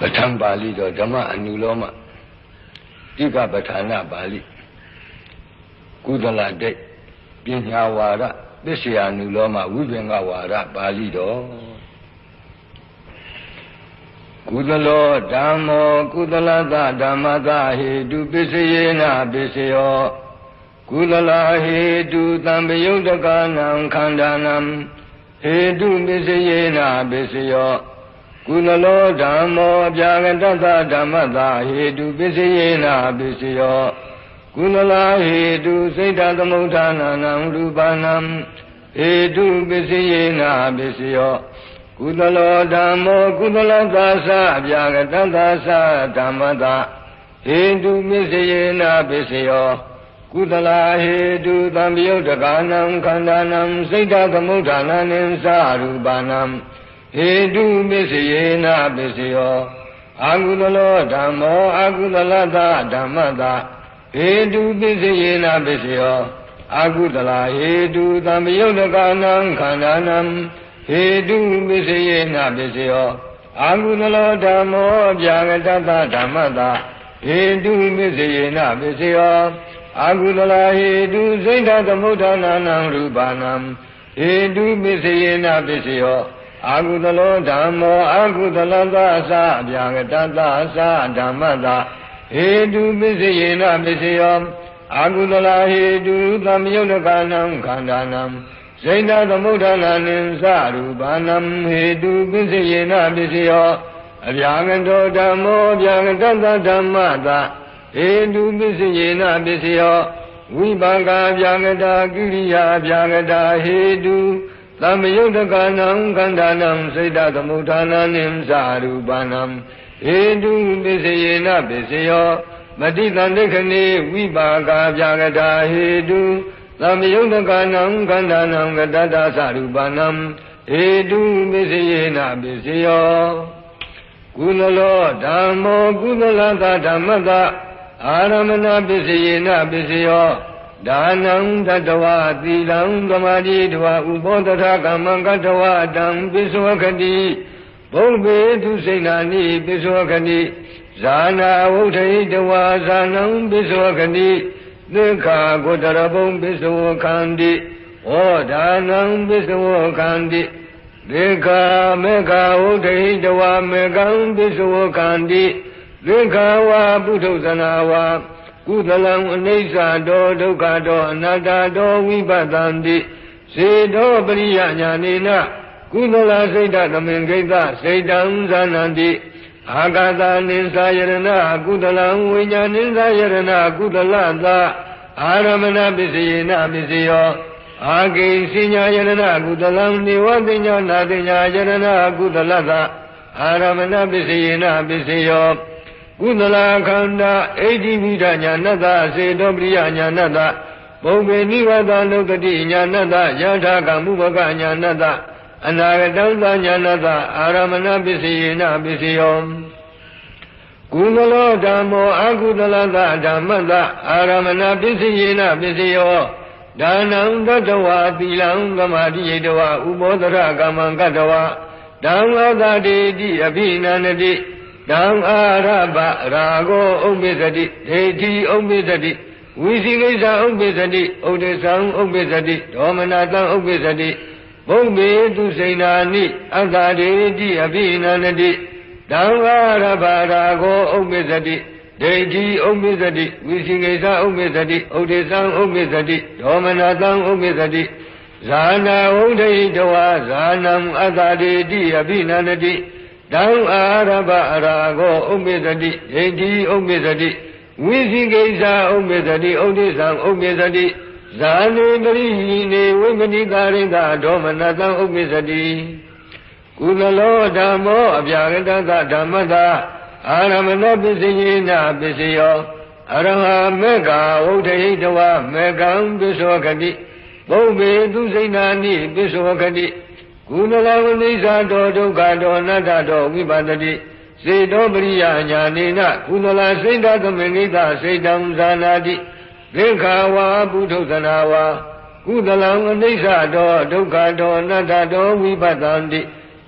ပဋ္ဌာန်းပါဠိတော်ဓမ္မအနုလောမတိကပဋ္ဌာနာပါဠိကုသလတိတ်ပညာဝါဒသစ္ဆရာနုလောမဝိပင်္ဂဝါဒပါဠိတော်ကုသလောဓမ္မောကုသလသဓမ္မသဟေတုပစ္စယေနပစ္စယောကုသလဟေတုသံပယုတ်တကနံခန္ဓာနံဟေတုပစ္စယေနပစ္စယော ကုသလောဓမ္မောပြာကတ္တဓမ္မသာဟေတုပစ္စယေနပစ္စယောကုသလာဟေတုစိတ်တသမုဋ္ဌာနာနံရူပနံဟေတုပစ္စယေနပစ္စယောကုသလောဓမ္မောကုသလသာသပြာကတ္တသာသဓမ္မသာဟေတုပစ္စယေနပစ္စယောကုသလာဟေတုသံယုတ်တကာနံခန္ဓာနံစိတ်တသမုဋ္ဌာနာနိသရူပနံ ဟေတုပစ္စယေနပစ္စယောအာကုသလောဓမ္မောအာကုသလသဓမ္မတာဟေတုပစ္စယေနပစ္စယောအာကုသလဟေတုသံယုတ်တကနံခန္ဓာနံဟေတုပစ္စယေနပစ္စယောအာကုသလောဓမ္မောဗျာဂတတဓမ္မတာဟေတုပစ္စယေနပစ္စယောအာကုသလဟေတုစိတ်ဓသမုဋ္ဌာနာနံရူပနံဟေတုပစ္စယေနပစ္စယော အာကုသလောဓမ္မောအာကုသလသသအပြာကတသသဓမ္မသဟေတုပစ္စယေနပစ္စယောအာကုသလဟေတုသမယုတ်ကနံခန္ဓာနံစိဏသမုဋ္ဌာနာနိသရူပနံဟေတုပစ္စယေနပစ္စယောအပြာကတောဓမ္မောအပြာကတသဓမ္မသဟေတုပစ္စယေနပစ္စယောဝိပါကအပြာကတာကိရိယာအပြာကတာဟေတု သမ္မယုတ်တကနံခန္ဓာနံစိတ်တသမုဋ္ဌာနာနိသရူပနံဟေတုပစ္စယေနပစ္စယောမတိတန္တိခဏေဝိပါကာပြာကတာဟေတုသမ္မယုတ်တကနံခန္ဓာနံကတတသရူပနံဟေတုပစ္စယေနပစ္စယောကုသလောဓမ္မောကုသလသဓမ္မတအာရမဏပစ္စယေနပစ္စယော ဒါနံတတဝသီလံသမာဓိတဝဥပောတထကမ္မံကတဝတံပိစဝခတိဘုံဘေသူစိဏာနိပိစဝခတိဇာနာဝုထိတဝဇာနံပိစဝခတိသက္ခာကိုတရဘုံပိစဝခန္တိဩဒါနံပိစဝခန္တိသေခာမေခာဝုထိတဝမေကံပိစဝခန္တိသေခာဝပုထုဇနာဝါ ကုသလံအနိစ္စတောဒုက္ခတောအနတ္တတောဝိပဿန္တိစေတောပရိယညာနေနကုသလစိတ်တသမင်ကိစ္စစိတ်တံဇာနန္တိအာဂတာနိသယရဏကုသလံဝိညာနိသယရဏကုသလသအာရမဏပစ္စယေနပစ္စယောအာဂိစိညာယရဏကုသလံနေဝတိညာနာတိညာယရဏကုသလသအာရမဏပစ္စယေနပစ္စယော ကုသလခန္ဓာအိဋ္ဌိမိဒညာနတ္တစေတောပရိယညာနတ္တဘုံပေနိဝတနုတတိညာနတ္တယထာကမုဘကညာနတ္တအနာဂတံသညာနတ္တအာရမဏပစ္စယေနပစ္စယောကုသလောဓမ္မောအကုသလသဓမ္မတအာရမဏပစ္စယေနပစ္စယောဒါနံတတဝသီလံသမာဓိယတဝဥပောဒရကမ္မံကတဝဓမ္မသတိတိအဘိနန္တိ တံအာရပရာဂောဥပ္ပစ္စတိဒိဋ္ဌိဥပ္ပစ္စတိဝိသိကိစ္စဥပ္ပစ္စတိဥဒိသံဥပ္ပစ္စတိဒေါမနတံဥပ္ပစ္စတိဘုံမေသူစိဏာနိအတ္တဒေတိအဘိနန္တိတံအာရပရာဂောဥပ္ပစ္စတိဒိဋ္ဌိဥပ္ပစ္စတိဝိသိကိစ္စဥပ္ပစ္စတိဥဒိသံဥပ္ပစ္စတိဒေါမနတံဥပ္ပစ္စတိဇာနာဝုဒိတဝါဇာနံအတ္တဒေတိအဘိနန္တိ တံအာရပအရာကိုဥပ္ပဇတိဒိဋ္ဌိဥပ္ပဇတိဝိသိကိစ္စဥပ္ပဇတိဥဒိသံဥပ္ပဇတိဇာနေပရိဟိနေဝိမနိတာရိတာဒေါမနတံဥပ္ပဇတိကုသလောဓမ္မောအပြာကတသဓမ္မတာအာရမဏပစ္စယေနပစ္စယောအရဟမေကဝုဒ္ဓဟိတဝမေကံပစ္စောကတိဘုဗ္ဗေသူစိဏာနိပစ္စောကတိ ကုဏလဝိသတောဒုက္ခတောအနတ္တတောဝိပဿတိစေတောပရိယညာနေနကုဏလစိတ်တသမင်္ဂိတစိတ်တံဇာနာတိသေခာဝါပုထုသနာဝါကုသလံအနိစ္စတောဒုက္ခတောအနတ္တတောဝိပဿန္တိ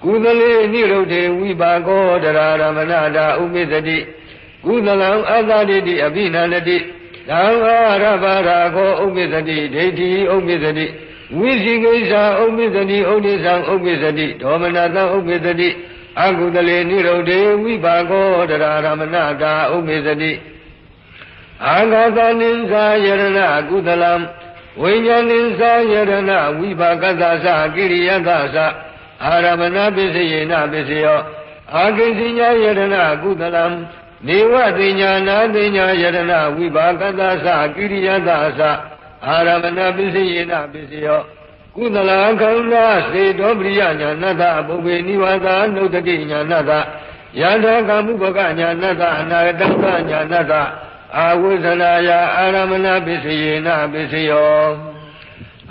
ကုသလေနိရုဒ္ဓေဝိပါကောတရာရမဏတာဥပိသတိကုသလံအသတိတိအဘိနန္တိသံဃာရဘာရာကောဥပိသတိဒိဋ္ဌိဥပိသတိ ဝိသိကိစ္စဥပိသတိဥဒိသံဥပိသတိဒေါမနတံဥပိသတိအကုသလေနိရုဒ္ဓေဝိပါကောတရာရမဏတာဥပိသတိအာဂသနိသယရဏကုသလံဝိညာဏိသယရဏဝိပါကသသကိရိယသသအာရမဏပစ္စယေနပစ္စယောအာကိဉ္စညာယရဏကုသလံနေဝတိညာနာတိညာယရဏဝိပါကသသကိရိယသသ အာရမဏပစ္စယေနပစ္စယောကုသလခန္ဓာစေတောပရိယညာနတပုဗ္ဗေနိဝါဒနုတတိညာနတယထာကမှုဘကညာနတအနာဂတညာနတအာဝိဇ္ဇနာယအာရမဏပစ္စယေနပစ္စယော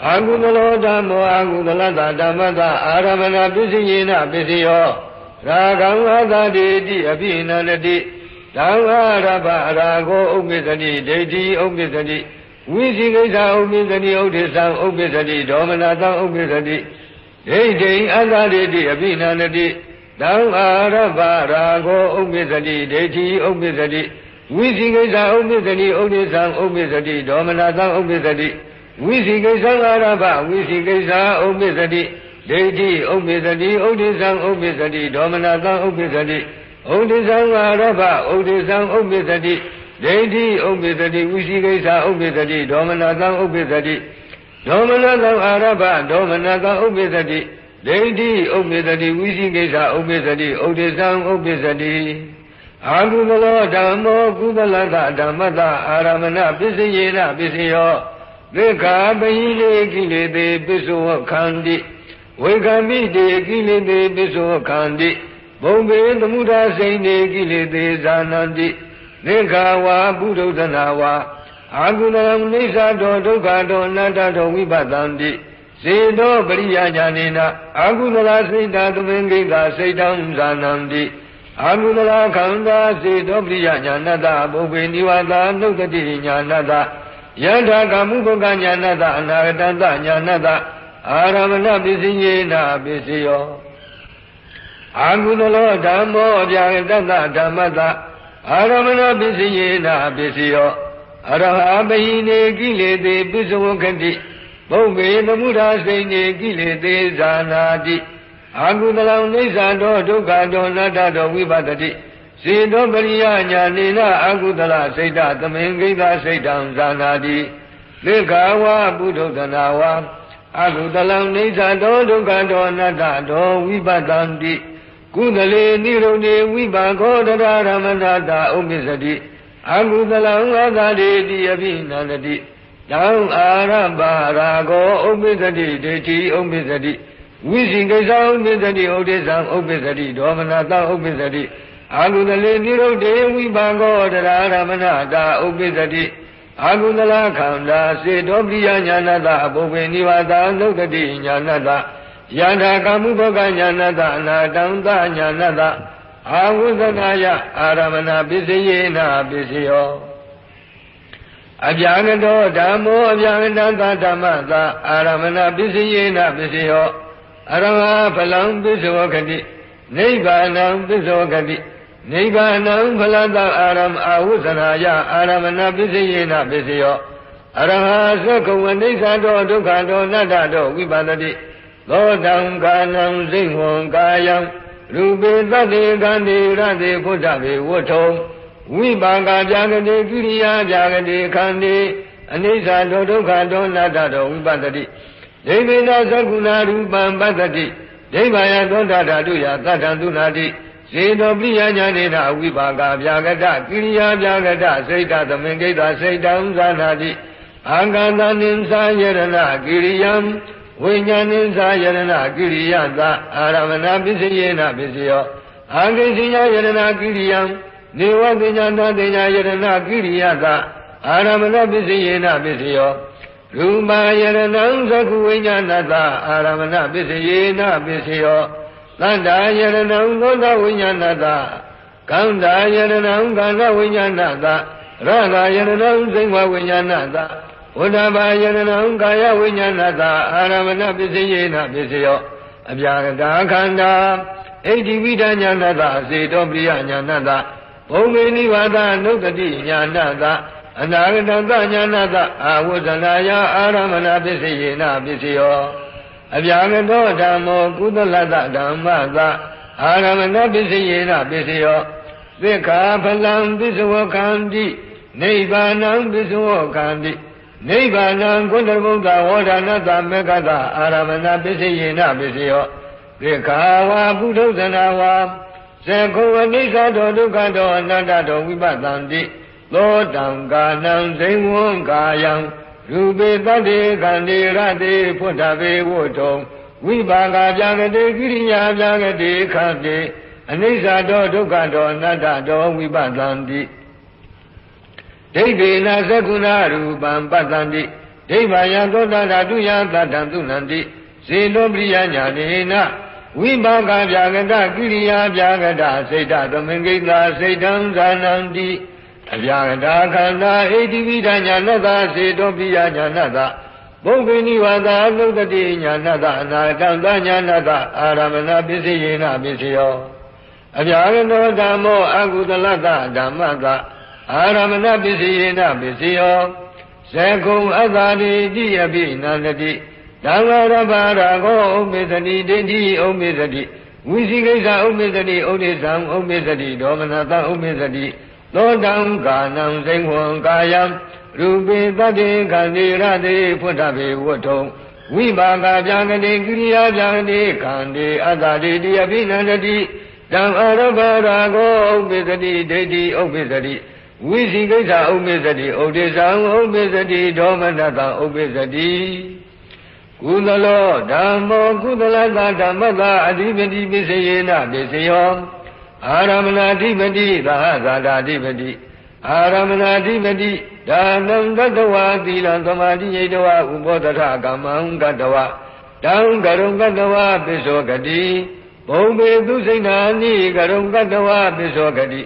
အာဟုသလောဓမ္မောအာဟုသလတဓမ္မတအာရမဏပစ္စယေနပစ္စယောရာဂံဝသတိတိအပိနန္တိဓမ္မရဘရာဂောဥပ္ပစ္စတိဒိဋ္ဌိဥပ္ပစ္စတိ ဝိသိကိစ္စဥပ္ပစ္စတိဥဒိသံဥပ္ပစ္စတိဒေါမနတံဥပ္ပစ္စတိဒိဋ္ဌိအသတိတိအပိနန္တိဓမ္မာရဘရာဂောဥပ္ပစ္စတိဒိဋ္ဌိဥပ္ပစ္စတိဝိသိကိစ္စဥပ္ပစ္စတိဥဒိသံဥပ္ပစ္စတိဒေါမနတံဥပ္ပစ္စတိဝိသိကိစ္စအာရဘဝိသိကိစ္စဥပ္ပစ္စတိဒိဋ္ဌိဥပ္ပစ္စတိဥဒိသံဥပ္ပစ္စတိဒေါမနတံဥပ္ပစ္စတိဥဒိသံအာရဘဥဒိသံဥပ္ပစ္စတိ ဒိဋ္ဌိဥပ္ပစ္စတိဝိသိကိစ္စဥပ္ပစ္စတိဒေါမနတံဥပ္ပစ္စတိဒေါမနတံအာရဘဒေါမနတံဥပ္ပစ္စတိဒိဋ္ဌိဥပ္ပစ္စတိဝိသိကိစ္စဥပ္ပစ္စတိဥဒိသံဥပ္ပစ္စတိအာဟုသလောဓမ္မောကုသလတဓမ္မတအာရမဏပစ္စယေနပစ္စယောသေခာပဟိလေကိလေသေပစ္စောခန္တိဝေခမိတေကိလေသေပစ္စောခန္တိဘုံဘေသမုဒ္ဒါစိန်တေကိလေသေဇာနန္တိ သေခာဝါပုဒုဒနာဝါအာကုဏံနိစ္စတောဒုက္ခတောအနတ္တတောဝိပတံတိစေတောပရိယာညာနေနအာကုသလစိတ်တာသမင်္ဂိတာစိတ်တံဇာနန္တိအာကုသလခန္ဓာစေတောပရိယညာဏတဘုဗ္ဗေနိဝါဒနုတတိညာဏတယထာကမှုဘကညာဏတအနာဂတတညာဏတအာရမဏပစ္စည်းယေနပစ္စယောအာကုသလောဓမ္မောအပြာတတဓမ္မတ အာရမဏပစ္စည်းယေနပစ္စယောအရဟပဟိနေကိလေသေပစ္စဝကတိဘုဗ္ဗေသမုဒ္ဒါစိနေကိလေသေဇာနာတိအာကုသလံနိစ္စတောဒုက္ခတောအနတ္တတောဝိပတ္တိစေတောပရိယညာနေနအာကုသလစိတ်တသမင်ဂိသစိတ်တံဇာနာတိသေခာဝပုထုသနာဝအာကုသလံနိစ္စတောဒုက္ခတောအနတ္တတောဝိပတ္တိ ကုသလေနိရုဏေဝိပါခောတရရမဏတာဥပ္ပစ္စတိအာကုသလံအာသာတိတိအภิနန္တိတံအာရပါရာဂောဥပ္ပစ္စတိဒိဋ္ဌိဥပ္ပစ္စတိဝိသိကိစ္စဥပ္ပစ္စတိဥဒိသံဥပ္ပစ္စတိဒေါမနတဥပ္ပစ္စတိအာကုသလေနိရုဒ္ဓေဝိပါကောတရာရမဏတာဥပ္ပစ္စတိအာကုသလခန္ဓာစေတောပိယညာဏတအဘုဗ္ဗေနိဝါဒနုတတိညာဏတ ယန္တာကာမှုဘောကညာဏတအနာတံတညာဏတအာဝုဇနာယအာရမဏပစ္စယေနပစ္စယောအပြာကတောဓမ္မောအပြာကတသဓမ္မသာအာရမဏပစ္စယေနပစ္စယောအရဟဖလံပစ္စောခတိနိဗ္ဗာနံပစ္စောခတိနိဗ္ဗာနံဖလတအာရမအာဝုဇနာယအာရမဏပစ္စယေနပစ္စယောအရဟသကုံအနိစ္စတောဒုက္ခတောအနတ္တတောဝိပန္တိ သောတံကာနံစိတ်ဝံကာယံရူပေတတေကံတိရတေဖုဒ္ဓဘေဝတ္ထုံဝိပါကပြာကတိကိရိယာပြာကတိခန္တိအနိစ္စတောဒုက္ခတောအနတ္တတောဝိပန္တိဒိဗေနသကုဏရူပံပတ္တိဒိဗ္ဗာယသောတာဓာတုယသတ္တံသူနာတိစေတောပိယညာနေနာဝိပါကဗျာကတကိရိယာဗျာကတစိတ်တသမင်ကိတစိတ်တံဇာနာတိအာကန္တနိသယရဏကိရိယံ ဝိညာဏိသယရဏကိရိယသအာရမဏပစ္စယေနပစ္စယောအာဂိစိယယရဏကိရိယံနေဝတိညာနာတိညာယရဏကိရိယသအာရမဏပစ္စယေနပစ္စယောရူပယရဏံသကုဝိညာဏတအာရမဏပစ္စယေနပစ္စယောသန္တာယရဏံသောတဝိညာဏတကန္တာယရဏံကန္တဝိညာဏတရတာယရဏံစိမ္မဝိညာဏတ ဝဋ္ဌဘာယရဏံကာယဝိညာဏတအာရမဏပစ္စယေနပစ္စယောအပြာကတာခန္ဓာဣတိဝိဒညာဏတစေတောပရိယညာဏတဘုံမေနိဝါဒနုတတိညာဏတအနာဂတတညာဏတအာဝဇ္ဇနာယအာရမဏပစ္စယေနပစ္စယောအပြာကတောဓမ္မောကုသလတဓမ္မသအာရမဏပစ္စယေနပစ္စယောသစ္ခာဖလံပစ္စဝကံတိနိဗ္ဗာနံပစ္စဝကံတိ နိဗ္ဗာနံကုဏဗုဒ္ဓဝေဒနာတမေကတအာရမဏပစ္စယေနပစ္စယောသေခာဝါပုထုဇနာဝါဇေခောအနိစ္စတောဒုက္ခတောအနတ္တတောဝိပဿန္တိသောတံကာနံဇိဝံကာယံရူပေတတ္တေကန္တိရတေဖုဒ္ဓဘေဝုထုံဝိပါကပြာကတိကိရိယာပြာကတိခန္တိအနိစ္စတောဒုက္ခတောအနတ္တတောဝိပဿန္တိ ဒိဋ္ဌိနာသကုဏရူပံပတ္တန္တိဒိဗ္ဗယသောတာဓာတုယသတ္တံသုနန္တိဇေတောပရိယညာနေနဝိပါကဗျာကတကိရိယာဗျာကတစိတ်တသမင်္ဂိတာစိတ်တံဇာနန္တိအဗျာကတာခန္ဓာဣတိဝိဒညာနတစေတောပိယညာနတဘုံပိနိဝါဒအလုတတိညာနတအနာတံသညာနတအာရမဏပစ္စယေနပစ္စယောအဗျာကတောဓမ္မောအကုသလတဓမ္မတ အာရမဏပစ္စယေနပစ္စယောဇေကုံအသာတိတိယပိနန္တိသံဃာရပါရာကောဥပ္ပသတိဒိဋ္ဌိဥပ္ပသတိဝိသိကိစ္စဥပ္ပသတိဥဒိသံဥပ္ပသတိဒေါမနတဥပ္ပသတိသောတံကာနံစိန်ဝံကာယံရူပေတတ္တေခန္တိရတေဖွတ်တပေဝတ္ထုံဝိပါကဗျာကတိကိရိယာဗျာကတိခန္တိအတ္တတိတိအပိနန္တိတံအာရပရာကောဥပ္ပသတိဒိဋ္ဌိဥပ္ပသတိ ဝိသိကိစ္စဥပ္ပသတိဥဒိသံဥပ္ပသတိဒေါမနတဥပ္ပသတိကုသလောဓမ္မောကုသလသာဓမ္မသာအဓိပတိပစ္စယေနပစ္စယောအာရမဏအဓိပတိသာသာဓာအဓိပတိအာရမဏအဓိပတိဒါနံတတဝါသီလံသမာဓိယိတဝဥပောတထကမ္မံကတဝတံကရုံကတဝပစ္စောဂတိဘုံပေသူစိဏာနိကရုံကတဝပစ္စောဂတိ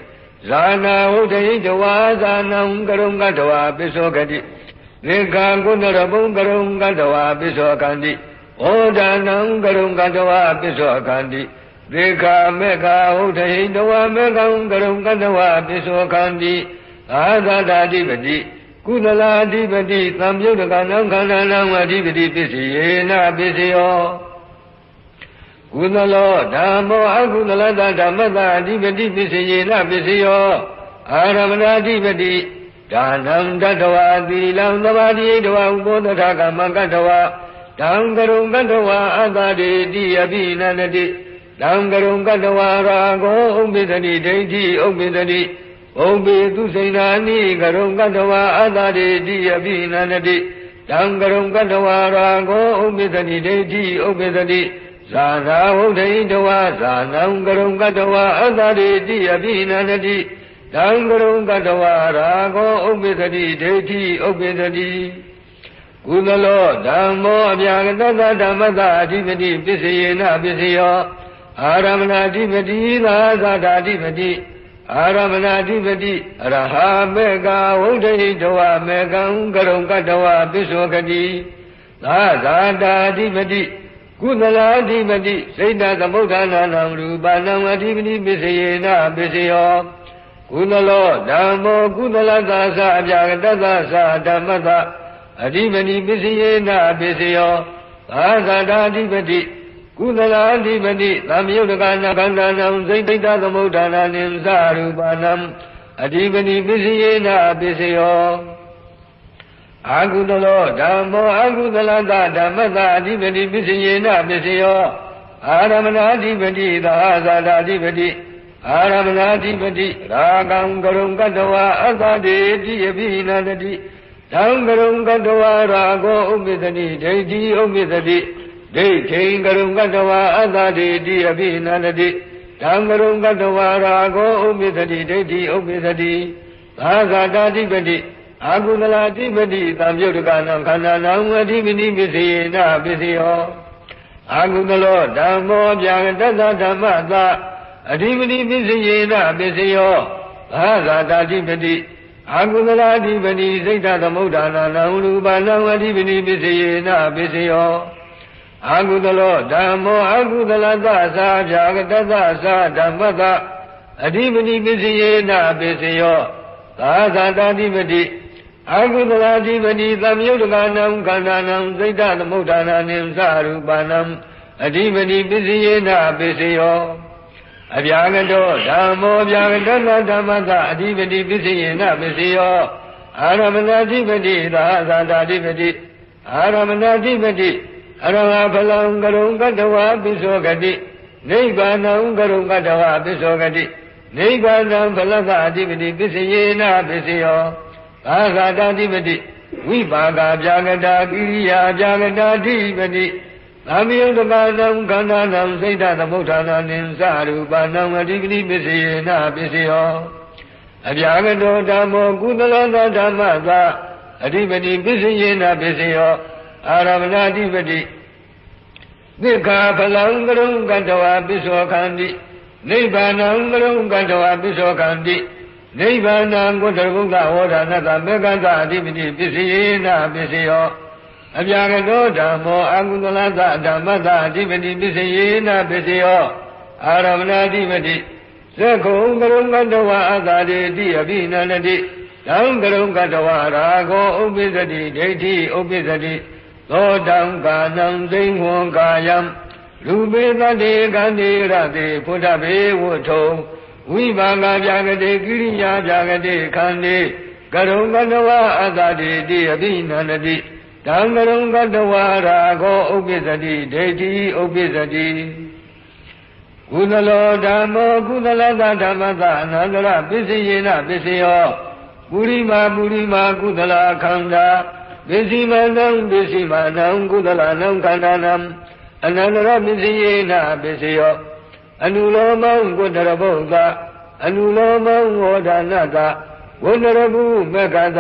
ဇာနာဝုဒ္ဓိတဝါဇာနံကရုံကတဝပစ္စောဂတိသေခာကုဏရဘုံကရုံကတဝါပိသောကန္တိဩဒါနံကရုံကတဝါပိသောကန္တိသေခာမေခာဟုတ်တဟိတဝါမေကံကရုံကတဝါပိသောကန္တိအာသတာဓိပတိကုသလာဓိပတိသံယုတ်တကနံခန္ဓာနံအဓိပတိပစ္စယေနပစ္စယော ကုသလောဓမ္မောအကုသလတဓမ္မတအဓိပတိပစ္စယေနပစ္စယောအာရမဏအဓိပတိဒါနံတတဝသီလံသမာဓိတဝဥပောတထကမကတဝတံကရုံကတဝအတ္တတိတိယပိနန္တိတံကရုံကတဝရာဂောဥပ္ပဒတိဒိဋ္ဌိဥပ္ပဒတိဥပ္ပေသူစိဏာနိကရုံကတဝအတ္တတိတိယပိနန္တိတံကရုံကတဝရာဂောဥပ္ပဒတိဒိဋ္ဌိဥပ္ပဒတိ ဇာနာဝုဒ္ဓိတဝဇာနံကရုံကတဝအတ္တတိတိယပိနန္တိတံကရုံကတဝရာဂောဥပ္ပဒတိဒိဋ္ဌိဥပ္ပဒတိကုသလောဓမ္မောအပြာကတသဓမ္မသအဓိပတိပစ္စယေနပစ္စယောအာရမဏအဓိပတိသာသာဓာအဓိပတိအာရမဏအဓိပတိအရဟမေကဝုဒ္ဓိတဝမေကံကရုံကတဝပစ္စောကတိသာသာတာအဓိပတိ ကုသလာအဓိပတိစိတ်တသမုဋ္ဌာနာနံရူပနံအဓိပတိပစ္စယေနပစ္စယောကုသလောဓမ္မောကုသလသာသအပြာကတသသဓမ္မသအဓိပတိပစ္စယေနပစ္စယောသာသတာအဓိပတိကုသလာအဓိပတိသံယုတ်တကနာကန္တာနံစိတ်တိတသမုဋ္ဌာနာနိသရူပနံအဓိပတိပစ္စယေနပစ္စယော အာကုသလောဓမ္မောအာကုသလသဓမ္မသအဓိပတိပစ္စယေနပစ္စယောအာရမဏအဓိပတိသာသတာအဓိပတိအာရမဏတိပတိရာဂံကရုံကတဝအသတေတိယပိနန္တိတံကရုံကတဝရာဂောဥပ္ပသတိဒိဋ္ဌိဥပ္ပသတိဒိဋ္ဌိကရုံကတဝအသတေတိယပိနန္တိတံကရုံကတဝရာဂောဥပ္ပသတိဒိဋ္ဌိဥပ္ပသတိသာဂတာတိပတိ အာကုသလာတိပတိသံယုတ်ကနံခန္ဓာနံဝတိပိနိပစ္စယေနပစ္စယောအာကုသလောဓမ္မောပြာတတ္တဓမ္မသအဓိပတိပစ္စယေနပစ္စယောဘာသာတာဓိပတိအာကုသလာဓိပတိစိတ်တသမုဒ္ဒါနာနံရူပနံအဓိပတိပစ္စယေနပစ္စယောအာကုသလောဓမ္မောအာကုသလသသာဗျာကတသသာဓမ္မသအဓိပတိပစ္စယေနပစ္စယောသာသာတာဓိပတိ အာကုသလာဓိပတိသမယုတ်ကနံခန္ဓာနံစိတ်တသမုဋ္ဌာနာနိသရူပနံအဓိပတိပစ္စယေနပစ္စယောအဗျာကတောဓမ္မောဗျာကတသဓမ္မသအဓိပတိပစ္စယေနပစ္စယောအာရမဏဓိပတိသာသာတာဓိပတိအာရမဏဓိပတိအရဟဖလံကရုံကတဝပိသောဂတိနိဗ္ဗာနံကရုံကတဝပိသောဂတိနိဗ္ဗာနံဖလကအဓိပတိပစ္စယေနပစ္စယော သာသာတာဓိပတိဝိပါကဗျာကတာကိရိယာဗျာကတာဓိပတိသာမယုတပါဒံခန္ဓာနံစိတ်တသမုဋ္ဌာနာနိသရူပနံအဓိပတိပစ္စယေနပစ္စယောအဗျာကတောဓမ္မောကုသလသောဓမ္မသာအဓိပတိပစ္စယေနပစ္စယောအာရမဏအဓိပတိသစ္ခာဖလံကရုံကတဝပိသောခန္တိနိဗ္ဗာနံကရုံကတဝပိသောခန္တိ နိဗ္ဗာနံကုသဘုဒ္ဓဝေဒနာတမေကတအဓိပတိပစ္စယေနပစ္စယောအပြာကတောဓမ္မောအကုသလသဓမ္မတအဓိပတိပစ္စယေနပစ္စယောအာရမဏအဓိပတိသက္ခုံကရုံကတဝအသာတိတိအဘိနန္တိတံကရုံကတဝရာဂောဥပ္ပစ္စတိဒိဋ္ဌိဥပ္ပစ္စတိသောတံကာနံသိဝံကာယံလူပေတတေကံတိရတိဘုဒ္ဓဘေဝထုံ ဝိပါကဗျာကတိကိရိယာဗျာကတိခန္တိကရုံကတဝအတ္တတိတိအဘိနန္တိတံကရုံကတဝရာဂောဥပ္ပစ္စတိဒိဋ္ဌိဥပ္ပစ္စတိကုသလောဓမ္မောကုသလသဓမ္မသအနန္တရပစ္စယေနပစ္စယောပုရိမာပုရိမာကုသလခန္ဓာပစ္စည်းမနံပစ္စည်းမနံကုသလနံခန္ဓာနံအနန္တရပစ္စယေနပစ္စယော အနုလောမံကုတရဘုဒ္ဓအနုလောမံဝေါဒနာတဝန္တရကုမေကတ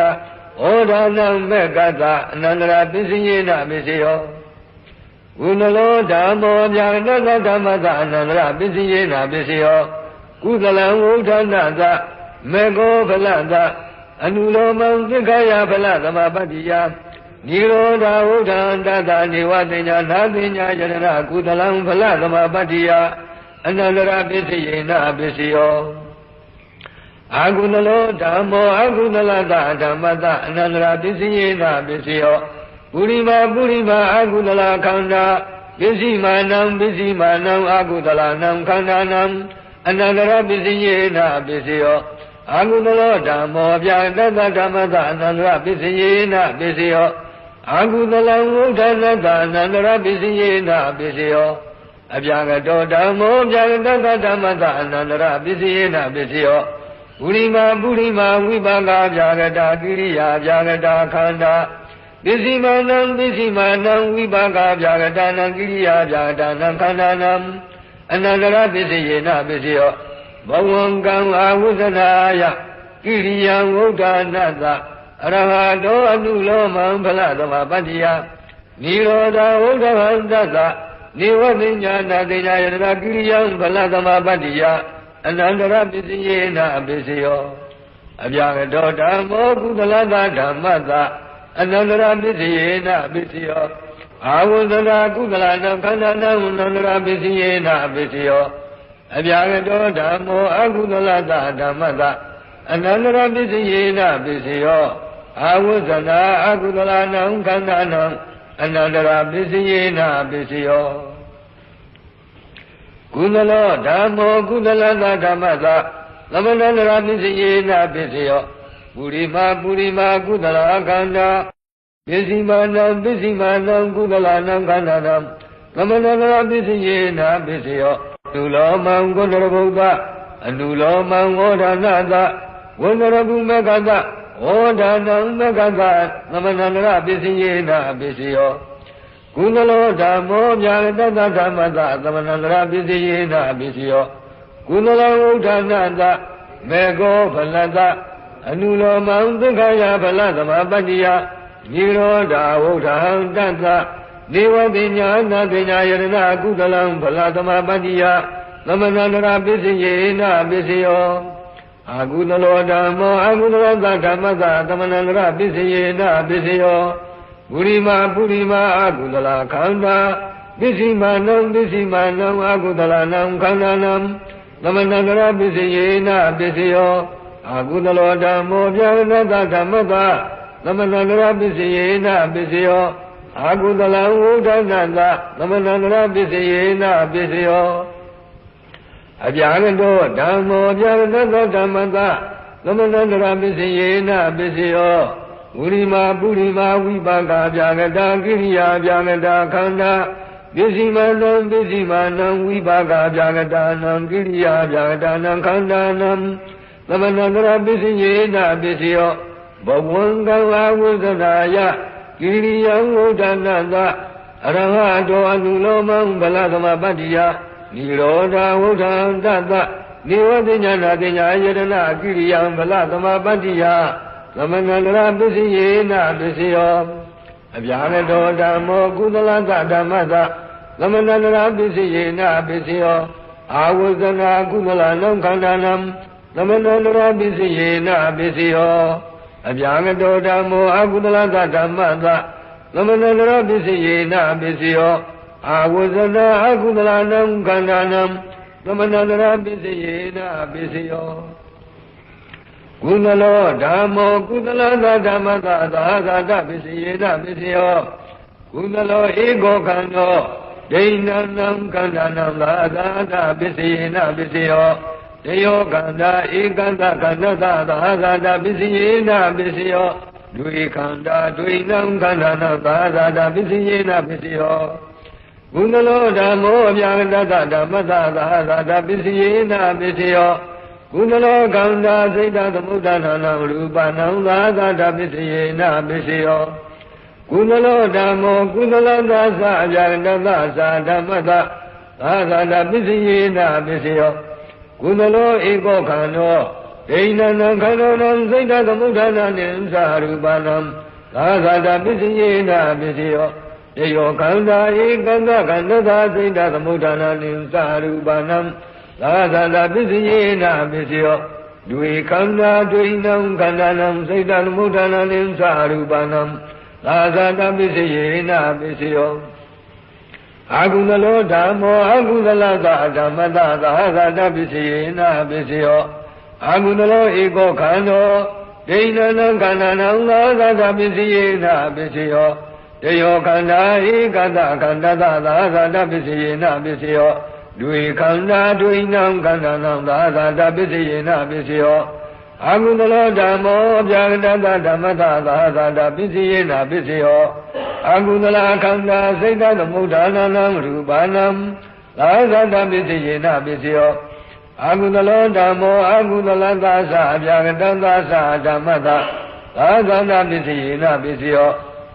ဩဒါနံမေကတအနန္တရပစ္စယေနပစ္စယောဝိနလောဓမ္မောဗျာတတဓမ္မသအနန္တရပစ္စယေနပစ္စယောကုသလံဝုဒ္ဓနာတမေကောဖလတအနုလောမံသက္ခယဖလသမပတ္တိယနိရောဓဝုဒ္ဓံတတနေဝတိညာနာတိညာယတနာကုသလံဖလသမပတ္တိယ အနန္တရပစ္စယေနပစ္စယောအာကုသလောဓမ္မောအာကုသလတဓမ္မတအနန္တရပစ္စယေနပစ္စယောပုရိမာပုရိမာအာကုသလခန္ဓာပစ္စည်းမာနံပစ္စည်းမာနံအာကုသလနံခန္ဓာနံအနန္တရပစ္စယေနပစ္စယောအာဟုသလောဓမ္မောပြတတဓမ္မသအနန္တရပစ္စယေနပစ္စယောအာဟုသလံဝုဒ္ဓနတအနန္တရပစ္စယေနပစ္စယော အပြာကတောဓမ္မောပြတတဓမ္မသအနန္တရပစ္စယေနပစ္စယောပုရိမာပုရိမာဝိပါကပြာကတာကိရိယာပြာကတာခန္ဓာပစ္စည်းမနံပစ္စည်းမနံဝိပါကပြာကတာနံကိရိယာပြာကတာနံခန္ဓာနံအနန္တရပစ္စယေနပစ္စယောဘဝံကံအာဝုဇနာယကိရိယံဝုဒ္ဓနာသအရဟတောအနုလောမံဖလသမပတ္တိယနိရောဓဝုဒ္ဓဟံသသ နေဝသိညာနာတိညာယတနာကိရိယံဖလသမပတ္တိယအနန္တရပစ္စယေနအပစ္စယောအပြာကတောဓမ္မောကုသလသဓမ္မသအနန္တရပစ္စယေနအပစ္စယောအာဝဇနာကုသလနံခန္ဓာနံအနန္တရပစ္စယေနအပစ္စယောအပြာကတောဓမ္မောအကုသလသဓမ္မသအနန္တရပစ္စယေနပစ္စယောအာဝုဇနာအကုသလနံခန္ဓာနံ အနန္တရပစ္စယေနပစ္စယောကုသလောဓမ္မောကုသလသဓမ္မသသမဏန္တရပစ္စယေနပစ္စယောပုရိမာပုရိမာကုသလခန္ဓာပစ္စည်းမာနံပစ္စည်းမာနံကုသလနံခန္ဓာနံသမဏန္တရပစ္စယေနပစ္စယောနုလောမံကုဏရဘုဒ္ဓအနုလောမံဝေါဒနာသဝန္ဒရပုမေကသ ဝေါဒနာမေကသသမဏန္တရပစ္စယေနပစ္စယောကုသလောဓမ္မောမြာတတဓမ္မသသမဏန္တရပစ္စယေနပစ္စယောကုသလောဝုဒ္ဓနာသမေကောဖလတအနုလောမံသက္ခယဖလသမပတ္တိယနိရောဓဝုဒ္ဓဟံတတ္တနေဝတိညာနာတိညာယရဏကုသလံဖလသမပတ္တိယသမဏန္တရာပစ္စယေနပစ္စယော အာကုသလောဓမ္မောအာကုသလောသဓမ္မသသမဏန္တရာပစ္စယေနပစ္စယောပုရိမာပုရိမာအာကုသလခန္ဓာပပစ္စည်းမာနံပစ္စည်းမာနံအကုသလနံခန္ဓာနံသမဏန္တရပစ္စယေနပစ္စယောအကုသလောဓမ္မောပြရဏတဓမ္မတသမဏန္တရပစ္စယေနပစ္စယောအာကုသလံဝုဒ္ဓနာတသမဏန္တရပစ္စယေနပစ္စယော အပြာကတောဓမ္မောပြရဏတဓမ္မတသမဏန္တရပစ္စယေနပစ္စယောဝိရိမာပုရိမာဝိပါကအပြာကတာကိရိယာအပြာကတာခန္ဓာပစ္စည်းမနံပစ္စည်းမနံဝိပါကအပြာကတာနံကိရိယာအပြာကတာနံခန္ဓာနံသမဏန္တရပစ္စယေနပစ္စယောဘဝံကဝဝုဇနာယကိရိယံဝုဒ္ဓနာသအရဟတောအနုလောမံဗလသမပတ္တိယ နိရောဓဝုဒ္ဓံတတနိဝတိညာနာတိညာယတနာကိရိယံဗလသမပတ္တိယသမဏန္တရပစ္စယေနပစ္စယောအပြာရတောဓမ္မောကုသလသဓမ္မသသမဏန္တရပစ္စယေနပစ္စယောအာဝဇနာကုသလနံခန္ဓာနံသမဏန္တရပစ္စယေနပစ္စယောအပြာကတောဓမ္မောအကုသလသဓမ္မသသမဏန္တရပစ္စယေနပစ္စယော အာဝဇနာအကုသလနံခန္ဓာနံသမဏန္တရပစ္စယေနပစ္စယောကုသလောဓမ္မောကုသလသဓမ္မသသာသာတပစ္စယေနပစ္စယောကုသလောဧကောခန္ဓောဒိဏနံခန္ဓာနံသာသာတပစ္စယေနပစ္စယောတယောခန္ဓာဧကန္တခန္ဓာသာသာတပစ္စယေနပစ္စယောဒွေခန္ဓာဒွေနံခန္ဓာနံသာသာတပစ္စယေနပစ္စယော ကုသလောဓမ္မောအပြာကတ္တဓမ္မသသာသာတပစ္စယေနပစ္စယောကုသလောခန္ဓာစိတ်တသမုဒ္ဒနာနံရူပနံသာသာတပစ္စယေနပစ္စယောကုသလောဓမ္မောကုသလောသာသအပြာကတ္တသာဓမ္မသသာသာတပစ္စယေနပစ္စယောကုသလောဧကောခန္ဓောဒိဏနံခန္ဓောနံစိတ်တသမုဒ္ဒနာနိသရူပနံသာသာတပစ္စယေနပစ္စယော တယောခန္ဓာဧကန္တခန္ဓသာစိတ်တသမုဒ္ဒနာနိသရူပနံသာသာတပစ္စယေနပစ္စယောဒွေခန္ဓာဒွေနံခန္ဓာနံစိတ်တသမုဒ္ဒနာနိသရူပနံသာသာတပစ္စယေနပစ္စယောအာကုသလောဓမ္မောအာကုသလသဓမ္မတသာသာတပစ္စယေနပစ္စယောအာကုသလောဧကောခန္ဓောဒိဏနံခန္ဓာနံသာသာတပစ္စယေနပစ္စယော တယောခန္ဓာဧကတခန္ဓာသာသာတပစ္စယေနပစ္စယောဒွေခန္ဓာဒွေနံခန္ဓာနံသာသာတပစ္စယေနပစ္စယောအာဟုတလောဓမ္မောပြာကတတဓမ္မသသာသာတပစ္စယေနပစ္စယောအာဟုတလခန္ဓာစိတ်တသမုဒ္ဒါနံရူပနံသာသာတပစ္စယေနပစ္စယောအာဟုတလောဓမ္မောအာဟုတလသာသအပြာကတသာသဓမ္မသသာသာတပစ္စယေနပစ္စယော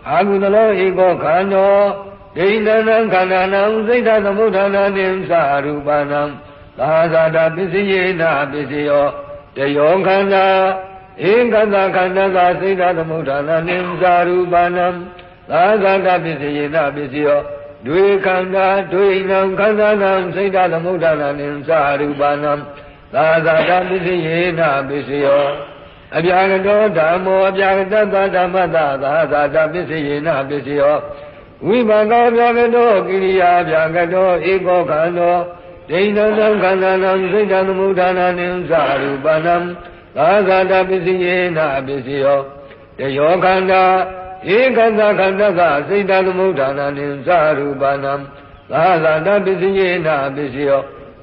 အာဟုတလောဧကောခန္ဓောဒိဏနံခန္ဓာနံစိတ်တသမုဒ္ဒါနံသရူပနံသာသာတပစ္စယေနပစ္စယောတယောခန္ဓာဧကတခန္ဓာသာစိတ်ဓာသမုဋ္ဌာနာနိဇာရူပနံသာသတပစ္စယေနပစ္စယောဒွေခန္ဓာဒွေနံခန္ဓာနံစိတ်ဓာသမုဋ္ဌာနာနိဇာရူပနံသာသတပစ္စယေနပစ္စယော အပြာကတောဓမ္မောအပြာကတသဓမ္မတသာသာတပစ္စယေနပစ္စယောဝိပါကောပြာကတောကိရိယာပြာကတောဧကောခန္ဓောဒိဏံခန္ဓာနံစိတ်တသမုဋ္ဌာနာနိသရူပနံသာသာတပစ္စယေနပစ္စယောတယောခန္ဓာဧကတခန္ဓာကစိတ်တသမုဋ္ဌာနာနိသရူပနံသာသာတပစ္စယေနပစ္စယော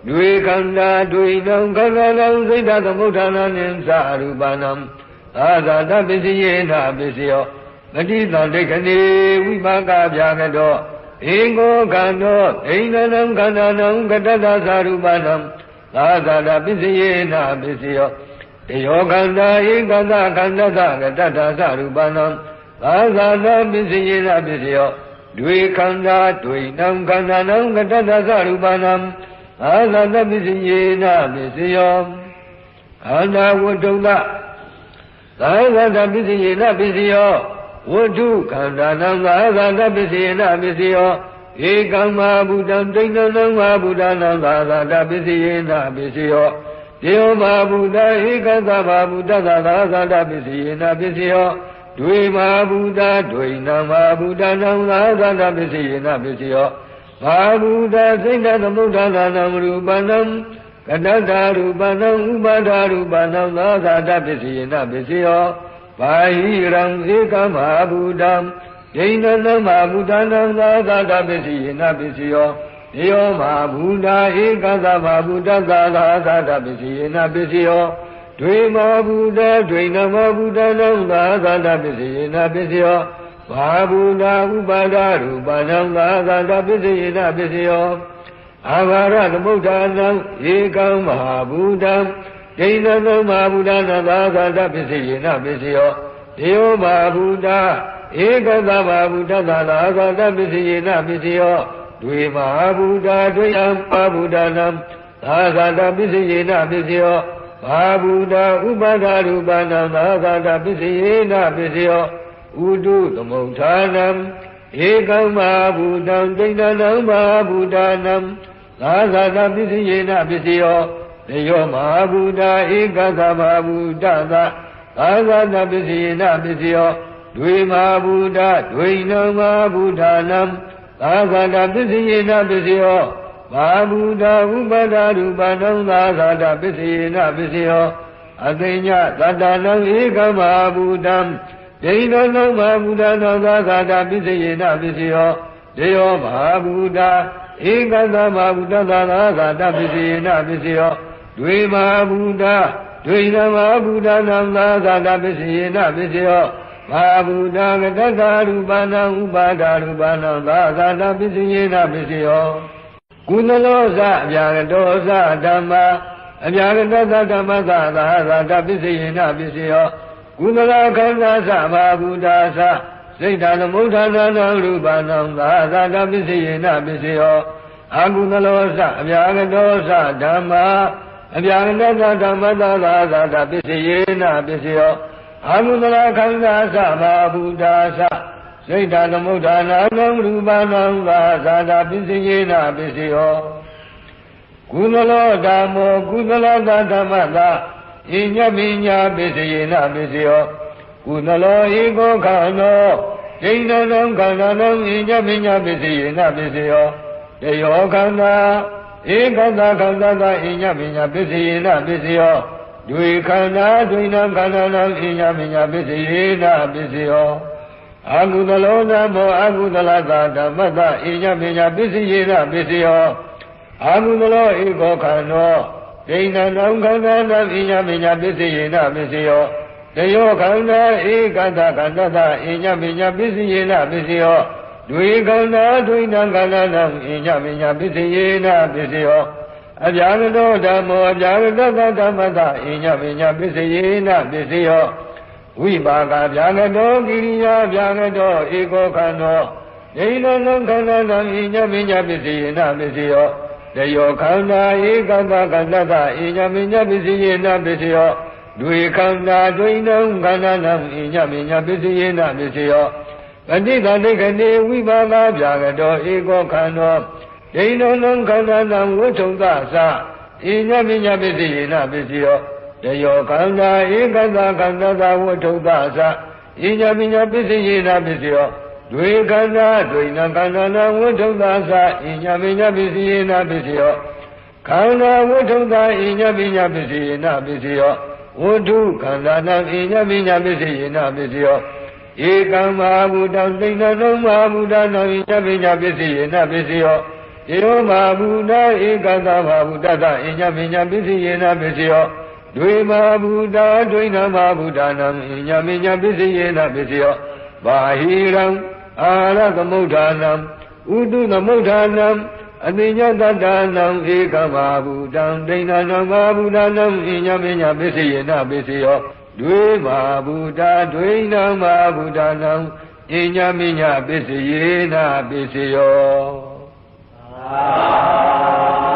ဒွေခန္ဓာဒွေနံခန္ဓာနံစိတ်တသမုဋ္ဌာနာနိသရူပနံသာသာတပစ္စယေနပစ္စယောမတိတံဒိဋ္ဌနေဝိပါကဗျာကတောဧကောခန္ဓောဒိဏနံခန္ဓာနံကတတသရူပနံသာသာတပစ္စယေနပစ္စယောတယောခန္ဓာဧကတခန္ဓာသကတတသရူပနံသာသာတပစ္စယေနပစ္စယောဒွေခန္ဓာဒွေနံခန္ဓာနံကတတသရူပနံ သာသာတပစ္စယေနပစ္စယောခန္ဓာဝတ္တုလသာသာတပစ္စယေနပစ္စယောဝတ္ထုခန္ဓာနံသာသာတပစ္စယေနပစ္စယောဧကံမဘုဒ္ဓံဒိဋ္ဌနံမဘုဒ္ဓနံသာသာတပစ္စယေနပစ္စယောတေယောမဘုဒ္ဓဧကသဘာဘုဒ္ဓသာသာသာတပစ္စယေနပစ္စယောဒွေမဘုဒ္ဓဒွေနံမဘုဒ္ဓနံသာသာတပစ္စယေနပစ္စယော ဘာဘူတစိတ်တသမုဒ္ဒနာနံရူပနံကတတ္တာရူပနံဥပါဒရူပနံသာသာတပစ္စယေနပစ္စယောဘာဟိရံဧကမဟာဘူတံဒိဏနမဘူတနံသာသာတပစ္စယေနပစ္စယောေယောမဘူတာဧကသမဘူတသာသာသာတပစ္စယေနပစ္စယောဒွေမဘူတဒွေနမဘူတနံသာသာတပစ္စယေနပစ္စယော ဘာဘူတာဥပါဒရူပနံသာသာတပစ္စယေနပစ္စယောအာဘာရသမုဋ္ဌာနံဧကံမဟာဘူတံဒိဏနမဘူတနံသာသာတပစ္စယေနပစ္စယောဒေယောမဘူတာဧကသမဘူတသာသာတပစ္စယေနပစ္စယောဒွေမဟာဘူတာဒွေယံပါဘူတနံသာသာတပစ္စယေနပစ္စယောဘာဘူတာဥပါဒရူပနံသာသာတပစ္စယေနပစ္စယော ဥတုသမုဋ္ဌာနံဧကံမဟာဘူတံဒိဋ္ဌနံမဟာဘူတာနံသာသာတပစ္စယေနပစ္စယောတယောမဟာဘူတာဧကသမဟာဘူတသာသာသာတပစ္စယေနပစ္စယောဒွေမဟာဘူတာဒွေနံမဟာဘူတာနံသာသာတပစ္စယေနပစ္စယောဘာဘူတာဥပဒရူပနံသာသာတပစ္စယေနပစ္စယောအသိညသတ္တနံဧကမဟာဘူတံ ဒိဏနံမဟာဘူတာနံသာသာတပစ္စယေနပစ္စယောဒေယောမဟာဘူတာဧကသမဟာဘူတသာသာသာတပစ္စယေနပစ္စယောဒွေမဟာဘူတာဒွေနမဟာဘူတာနံသာသာတပစ္စယေနပစ္စယောဘာဗုဒ္ဓကတ္တရူပနာဥပါဒရူပနာသာသာတပစ္စယေနပစ္စယောကုသလောဇအပြာကတောဇဓမ္မာအပြာကတသဓမ္မသာသာသာတပစ္စယေနပစ္စယော ကုသလခန္ဓာသဘာဗုဒ္ဓသစိတ်ဓာသမုဋ္ဌာနာနံရူပနာသာသာတပစ္စယေနပစ္စယောအာကုသလောဇအပြာကတောဇဓမ္မာအပြာကတသဓမ္မသာသာသာတပစ္စယေနပစ္စယောအာဟုသလခန္ဓာသဘာဗုဒ္ဓသစိတ်ဓာသမုဋ္ဌာနာနံရူပနာသာသာတာပစ္စယေနပစ္စယောကုသလောဓမ္မောကုသလသဓမ္မသာ ဣညမိညာပစ္စယေနပစ္စယောကုသလောဧကောခန္နောဒိဋ္ဌနံခန္ဓာနံဣညမိညာပစ္စယေနပစ္စယောတယောခန္ဓာဧကတခန္ဓာသာဣညမိညာပစ္စယေနပစ္စယောဒွေခန္ဓာဒွေနံခန္ဓာနံအညာမညာပစ္စယေနာပစ္စယောအာဟုသလောနမောအာဟုသလသာဓမ္မတအညာမညာပစ္စယေနာပစ္စယောအာဟုသလောဧကောခန္ဓော ဒိဏနံခန္ဓာနံအညာမညာပစ္စယေနာပစ္စယောတယောခန္ဓာဧကတခန္ဓာသာအညာမညာပစ္စယေနာပစ္စယောဒွေခန္ဓာဒွေနံခန္ဓာနံအညာမညာပစ္စယေနာပစ္စယောအပြာကတောဓမ္မောအပြာကတသဓမ္မတအညပညာပစ္စယေနပစ္စယောဝိပါကဗျာကတောကိရိယာဗျာကတောဧကောခန္တောဒိဏနံခန္ဓာတံအညပညာပစ္စယေနပစ္စယော တယောခန္ဓာဧကတကတတအညပညာပစ္စယေနပစ္စယောဒွေခန္ဓာဒွိနံခန္ဓာနံအညပညာပစ္စယေနပစ္စယောပဋိသန္ဓေကနေဝိပါကဗျာကတောဧကောခန္တောဒိဏနံခန္ဓာနံဝိထုံသသဣညပညာပစ္စယေနပစ္စယောတယောခန္ဓာဧကတခန္ဓာသာဝိထုံသသဣညပညာပစ္စယေနပစ္စယော ဒွေခန္ဓာဒွေနံခန္ဓာနံဝိထုံသသဣညပညာပစ္စယေနပစ္စယောခန္ဓာဝိထုံသဣညပညာပစ္စယေနပစ္စယောဝဋ္ထုခန္ဓာနံဣညပညာပစ္စယေနပစ္စယောဧကံမဟာဘူတံသိဏနံမဟာဘူတံဣညပညာပစ္စယေနပစ္စယောဧရောမာဘူနာဧကသမာဘူတတအညပညာပစ္စယေနပစ္စယောဒွေမာဘူတာဒွိနမဘူတာနံအညပညာပစ္စယေနပစ္စယောဘာဟိရံ အာရသမုဋ္ဌာနံဥတုသမုဋ္ဌာနံအတိညတတနံဧကမဘူတံဒိဏနံမဘူတာနံအညပညာပစ္စယေနပစ္စယောဒွေမာဘူတာဒွိနမဘူတာနံအညပညာပစ္စယေနပစ္စယော Ah.